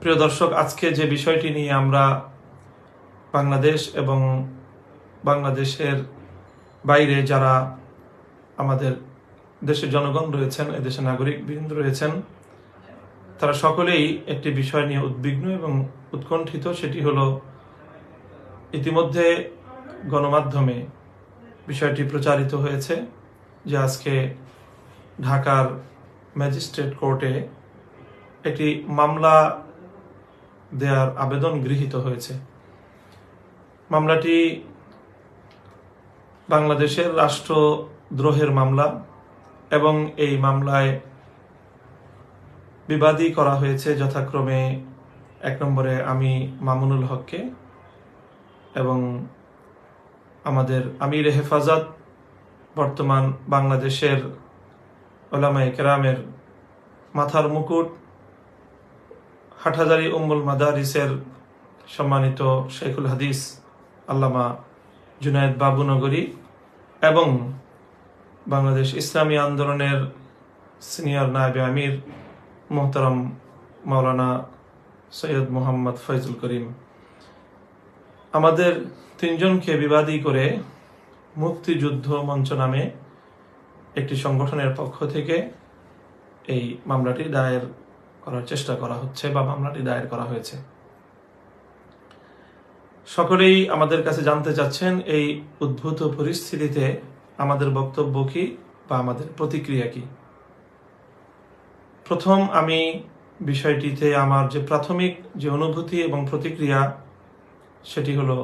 প্রিয় দর্শক, আজকে যে বিষয়টি নিয়ে আমরা বাংলাদেশ এবং বাংলাদেশের বাইরে যারা আমাদের দেশের জনগণ রয়েছেন, এদেশের নাগরিক বৃন্দ রয়েছেন, তারা সকলেই একটি বিষয় নিয়ে উদ্বিগ্ন এবং উৎকণ্ঠিত। সেটি হলো ইতিমধ্যে গণমাধ্যমে বিষয়টি প্রচারিত হয়েছে যে আজকে ঢাকার ম্যাজিস্ট্রেট কোর্টে একটি মামলা দেওয়ার আবেদন গৃহীত হয়েছে। মামলাটি বাংলাদেশের রাষ্ট্রদ্রোহের মামলা এবং এই মামলায় বিবাদী করা হয়েছে যথাক্রমে এক নম্বরে আমি মামুনুল হককে এবং আমাদের আমির হেফাজত বর্তমান বাংলাদেশের ওলামায়ে কেরামের মাথার মুকুট হাটহাজারি উম্মুল মাদারিসের সম্মানিত শেখুল হাদিস আল্লামা জুনায়দ বাবুনগরী এবং বাংলাদেশ ইসলামী আন্দোলনের সিনিয়র নায়বে আমির মোহতারম মাওলানা সৈয়দ মোহাম্মদ ফয়জুল করিম। আমাদের তিনজনকে বিবাদী করে মুক্তিযুদ্ধ মঞ্চ নামে একটি সংগঠনের পক্ষ থেকে এই মামলাটি দায়ের করার চেষ্টা করা হচ্ছে বা মামলাটি দায়ের করা হয়েছে। সকলেই আমাদের কাছে জানতে চাচ্ছেন, এই উদ্ভূত পরিস্থিতিতে আমাদের বক্তব্য কি বা আমাদের প্রতিক্রিয়া কি? প্রথম আমি বিষয়টিতে আমার যে প্রাথমিক যে অনুভূতি এবং প্রতিক্রিয়া, সেটি হলো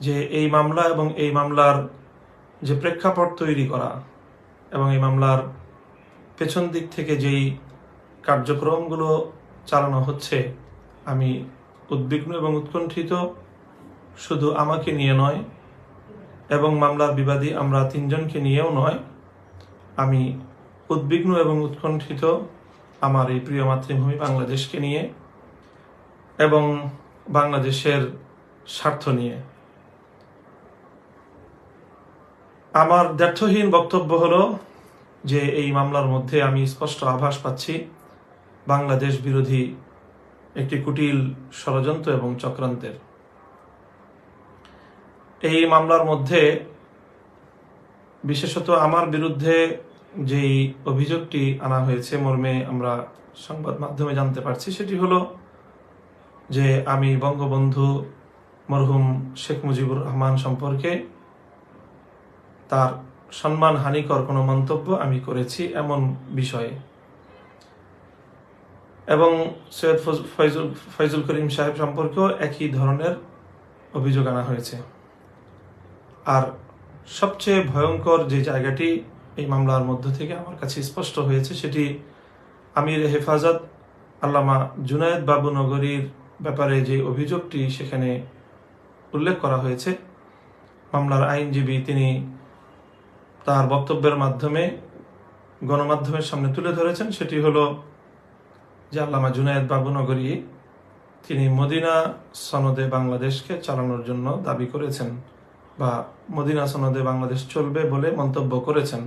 যে এই মামলা এবং এই মামলার যে প্রেক্ষাপট তৈরি করা এবং এই মামলার পেছন দিক থেকে যেই কার্যক্রমগুলো চালানো হচ্ছে। আমি উদ্বিগ্ন এবং উৎকণ্ঠিত, শুধু আমাকে নিয়ে নয়, এবং মামলার বিবাদী আমরা তিনজনকে নিয়েও নয়। আমি উদ্বিগ্ন এবং উৎকণ্ঠিত আমার এই প্রিয় মাতৃভূমি বাংলাদেশকে নিয়ে এবং বাংলাদেশের স্বার্থ নিয়ে। আমার দ্ব্যর্থহীন বক্তব্য হলো যে এই মামলার মধ্যে আমি স্পষ্ট আভাস পাচ্ছি। বাংলাদেশ বিরোধী একটি কুটিল ষড়যন্ত্র এবং চক্রান্তের। এই মামলার মধ্যে বিশেষত আমার বিরুদ্ধে যেই অভিযোগটি আনা হয়েছে, মর্মে আমরা সংবাদ মাধ্যমে জানতে পারছি, সেটি হলো যে আমি বঙ্গবন্ধু মরহুম শেখ মুজিবুর রহমান সম্পর্কে তার সম্মান হানিকর কোনো মন্তব্য আমি করেছি এমন বিষয়ে। এবং সৈয়দ ফজ- ফয়জুল ফয়জুল করিম সাহেব সম্পর্কেও একই ধরনের অভিযোগ আনা হয়েছে। আর সবচেয়ে ভয়ঙ্কর যে জায়গাটি এই মামলার মধ্য থেকে আমার কাছে স্পষ্ট হয়েছে, সেটি আমির হেফাজত আল্লামা জুনায়েদ বাবু নগরীর ব্যাপারে যে অভিযোগটি সেখানে উল্লেখ করা হয়েছে, মামলার আইনজীবী তিনি তার বক্তব্যের মাধ্যমে গণমাধ্যমের সামনে তুলে ধরেছেন। সেটি হলো যে আল্লামা জুনায়েদ বাবুনগরী তিনি মদিনা সনদে বাংলাদেশকে চালানোর জন্য দাবি করেছেন বা মদিনা সনদে বাংলাদেশ চলবে বলে মন্তব্য করেছেন।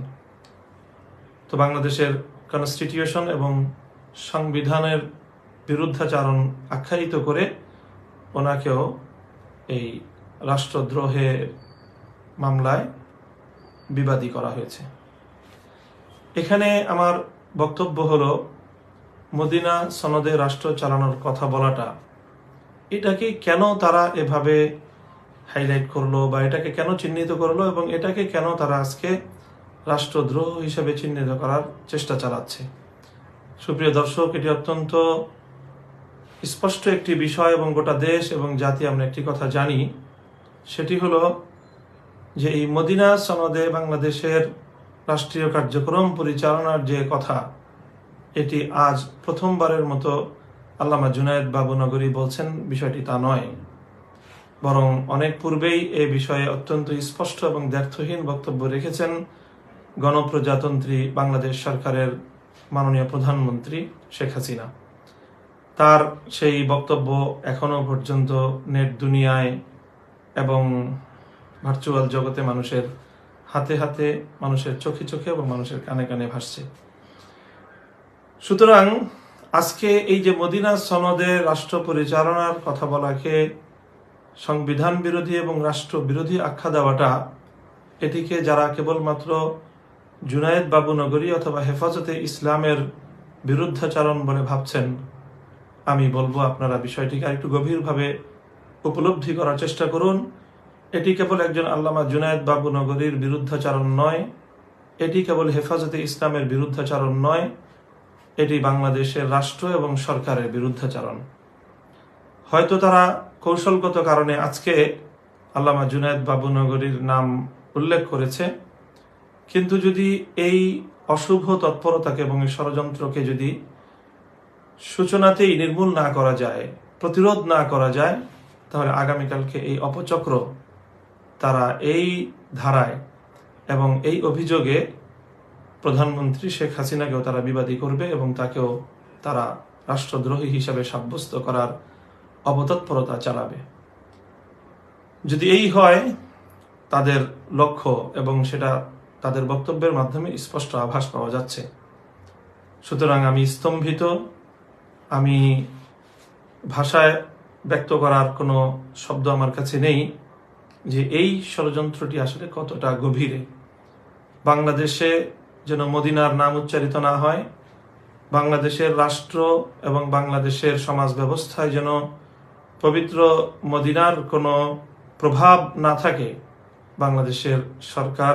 তো বাংলাদেশের কনস্টিটিউশন এবং সংবিধানের বিরুদ্ধাচারণ আখ্যায়িত করে ওনাকেও এই রাষ্ট্রদ্রোহের মামলায় বিবাদী করা হয়েছে। এখানে আমার বক্তব্য হলো মদিনা সনদে রাষ্ট্র চালানোর কথা বলাটা, এটাকে কেন তারা এভাবে হাইলাইট করল বা এটাকে কেন চিহ্নিত করল এবং এটাকে কেন তারা আজকে রাষ্ট্রদ্রোহ হিসেবে চিহ্নিত করার চেষ্টা চালাচ্ছে? সুপ্রিয় দর্শক, এটি অত্যন্ত স্পষ্ট একটি বিষয় এবং গোটা দেশ এবং জাতি আমরা একটি কথা জানি। সেটি হলো যে এই মদিনা সনদে বাংলাদেশের রাষ্ট্রীয় কার্যক্রম পরিচালনার যে কথা এটি আজ প্রথমবারের মতো আল্লামা জুনায়েদ বাবু নগরী বলছেন, বিষয়টি তা নয়। বরং অনেক পূর্বেই এ বিষয়ে অত্যন্ত স্পষ্ট এবং দ্ব্যর্থহীন বক্তব্য রেখেছেন গণপ্রজাতন্ত্রী বাংলাদেশ সরকারের মাননীয় প্রধানমন্ত্রী শেখ হাসিনা। তার সেই বক্তব্য এখনও পর্যন্ত নেট দুনিয়ায় এবং ভার্চুয়াল জগতে মানুষের হাতে হাতে, মানুষের চোখে চোখে এবং মানুষের কানে কানে ভাসছে। সুতরাং আজকে এই যে মদিনা সনদে রাষ্ট্র পরিচালনার কথা বলাকে সংবিধান বিরোধী এবং রাষ্ট্র বিরোধী আখ্যা দেওয়াটা, এটিকে যারা কেবলমাত্র জুনায়েদ বাবুনগরী অথবা হেফাজতে ইসলামের বিরুদ্ধাচারণ বলে ভাবছেন, আমি বলব আপনারা বিষয়টিকে আরেকটু গভীরভাবে উপলব্ধি করার চেষ্টা করুন। এটি কেবল একজন আল্লামা জুনায়েদ বাবুনগরীর বিরুদ্ধাচারণ নয়, এটি কেবল হেফাজতে ইসলামের বিরুদ্ধাচারণ নয় এটি বাংলাদেশের রাষ্ট্র এবং সরকারের বিরুদ্ধাচারণ। হয়তো তারা কৌশলগত কারণে আজকে আল্লামা জুনায়েদ বাবুনগরীর নাম উল্লেখ করেছে, কিন্তু যদি এই অশুভ তৎপরতাকে এবং এই ষড়যন্ত্রকে যদি সূচনাতেই নির্মূল না করা যায়, প্রতিরোধ না করা যায়, তাহলে আগামীকালকে এই অপচক্র তারা এই ধারায় এবং এই অভিযোগে প্রধানমন্ত্রী শেখ হাসিনাকেও তারা বিবাদী করবে এবং তাকেও তারা রাষ্ট্রদ্রোহী হিসাবে সাব্যস্ত করার অবতৎপরতা চালাবে। যদি এই হয়, তাদের লক্ষ্য এবং সেটা তাদের বক্তব্যের মাধ্যমে স্পষ্ট আভাস পাওয়া যাচ্ছে। সুতরাং আমি স্তম্ভিত, আমি ভাষায় ব্যক্ত করার কোনো শব্দ আমার কাছে নেই যে এই ষড়যন্ত্রটি আসলে কতটা গভীরে। বাংলাদেশে যেন মদিনার নাম উচ্চারিত না হয়। বাংলাদেশের রাষ্ট্র এবং বাংলাদেশের সমাজ ব্যবস্থায় যেন পবিত্র মদিনার কোনো প্রভাব না থাকে বাংলাদেশের সরকার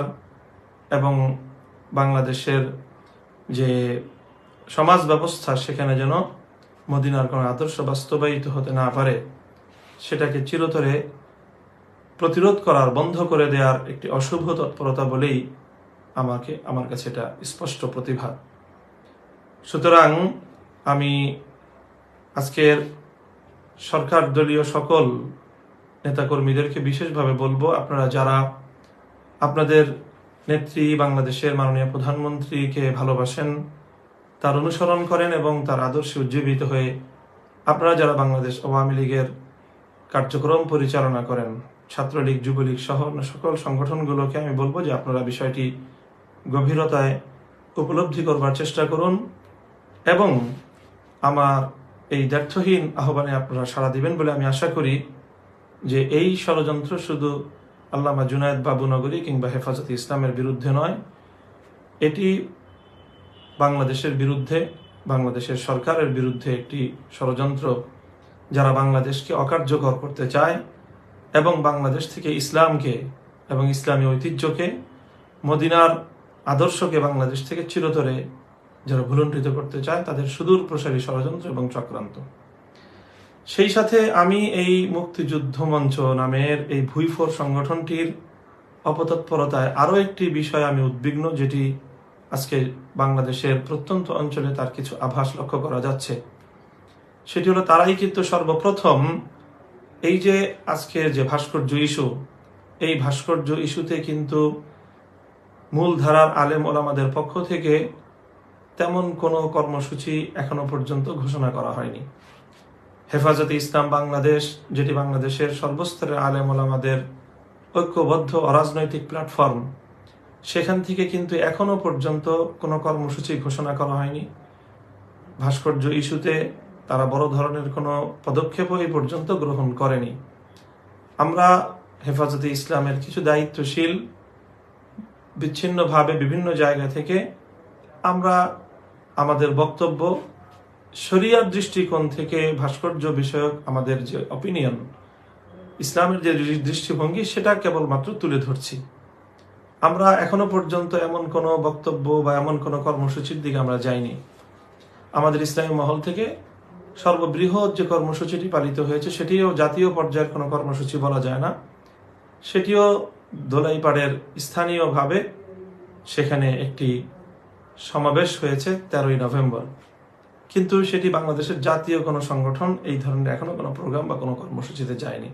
এবং বাংলাদেশের যে সমাজ ব্যবস্থা, সেখানে যেন মদিনার কোনো আদর্শ বাস্তবায়িত হতে না পারে, সেটাকে চিরতরে প্রতিরোধ করার, বন্ধ করে দেওয়ার একটি অশুভ তৎপরতা বলেই আমাকে, আমার কাছে এটা স্পষ্ট প্রতিভা সুতরাং আমি আজকের সরকার দলীয় সকল নেতাকর্মীদেরকে বিশেষভাবে বলব, আপনারা যারা আপনাদের নেত্রী বাংলাদেশের মাননীয় প্রধানমন্ত্রীকে ভালোবাসেন, তার অনুসরণ করেন এবং তার আদর্শে উজ্জীবিত হয়ে আপনারা যারা বাংলাদেশ আওয়ামী লীগের কার্যক্রম পরিচালনা করেন, ছাত্রলীগ, যুবলীগ সহ সকল সংগঠনগুলোকে আমি বলব যে আপনারা বিষয়টি গভীরতায় উপলব্ধি করবার চেষ্টা করুন এবং আমার এই ব্যর্থহীন আহ্বানে আপনারা সাড়া দিবেন বলে আমি আশা করি যে এই ষড়যন্ত্র শুধু আল্লামা জুনায়দ বাবুনগরী কিংবা হেফাজত ইসলামের বিরুদ্ধে নয়, এটি বাংলাদেশের বিরুদ্ধে, বাংলাদেশের সরকারের বিরুদ্ধে একটি ষড়যন্ত্র যারা বাংলাদেশকে অকার্যকর করতে চায় এবং বাংলাদেশ থেকে ইসলামকে এবং ইসলামী ঐতিহ্যকে মদিনার আদর্শকে বাংলাদেশ থেকে চিরতরে যারা ভুলণ্ঠিত করতে চায়, তাদের সুদূর প্রসারী ষড়যন্ত্র এবং চক্রান্ত। সেই সাথে আমি এই মুক্তিযুদ্ধ মঞ্চ নামের এই ভুইফোর সংগঠনটির অপতৎপরতায় আরও একটি বিষয় আমি উদ্বিগ্ন, যেটি আজকে বাংলাদেশের প্রত্যন্ত অঞ্চলে তার কিছু আভাস লক্ষ্য করা যাচ্ছে। সেটি হলো, তারাই কিন্তু সর্বপ্রথম এই যে আজকের যে ভাস্কর্য ইস্যু, এই ভাস্কর্য ইস্যুতে কিন্তু মূলধারার আলেম ওলামাদের পক্ষ থেকে তেমন কোনো কর্মসূচি এখনও পর্যন্ত ঘোষণা করা হয়নি। হেফাজতে ইসলাম বাংলাদেশ, যেটি বাংলাদেশের সর্বস্তরের আলেম ওলামাদের ঐক্যবদ্ধ অরাজনৈতিক প্ল্যাটফর্ম, সেখান থেকে কিন্তু এখনও পর্যন্ত কোনো কর্মসূচি ঘোষণা করা হয়নি। ভাস্কর্য ইস্যুতে তারা বড় ধরনের কোনো পদক্ষেপও এই পর্যন্ত গ্রহণ করেনি। আমরা হেফাজতে ইসলামের কিছু দায়িত্বশীল বিচ্ছিন্নভাবে বিভিন্ন জায়গা থেকে আমরা আমাদের বক্তব্য, শরিয়ার দৃষ্টিকোণ থেকে ভাস্কর্য বিষয়ক আমাদের যে অপিনিয়ন ইসলামের যে দৃষ্টিভঙ্গি, সেটা কেবলমাত্র তুলে ধরছি। আমরা এখনও পর্যন্ত এমন কোনো বক্তব্য বা এমন কোনো কর্মসূচির দিকে আমরা যাইনি। আমাদের ইসলামী মহল থেকে সর্ববৃহৎ যে কর্মসূচিটি পালিত হয়েছে, সেটিও জাতীয় পর্যায়ের কোনো কর্মসূচি বলা যায় না। সেটিও দোলাইপাড়ের স্থানীয়ভাবে সেখানে একটি সমাবেশ হয়েছে তেরোই নভেম্বর। কিন্তু সেটি বাংলাদেশের জাতীয় কোনো সংগঠন, এই ধরনের এখনও কোনো প্রোগ্রাম বা কোনো কর্মসূচিতে যায়নি।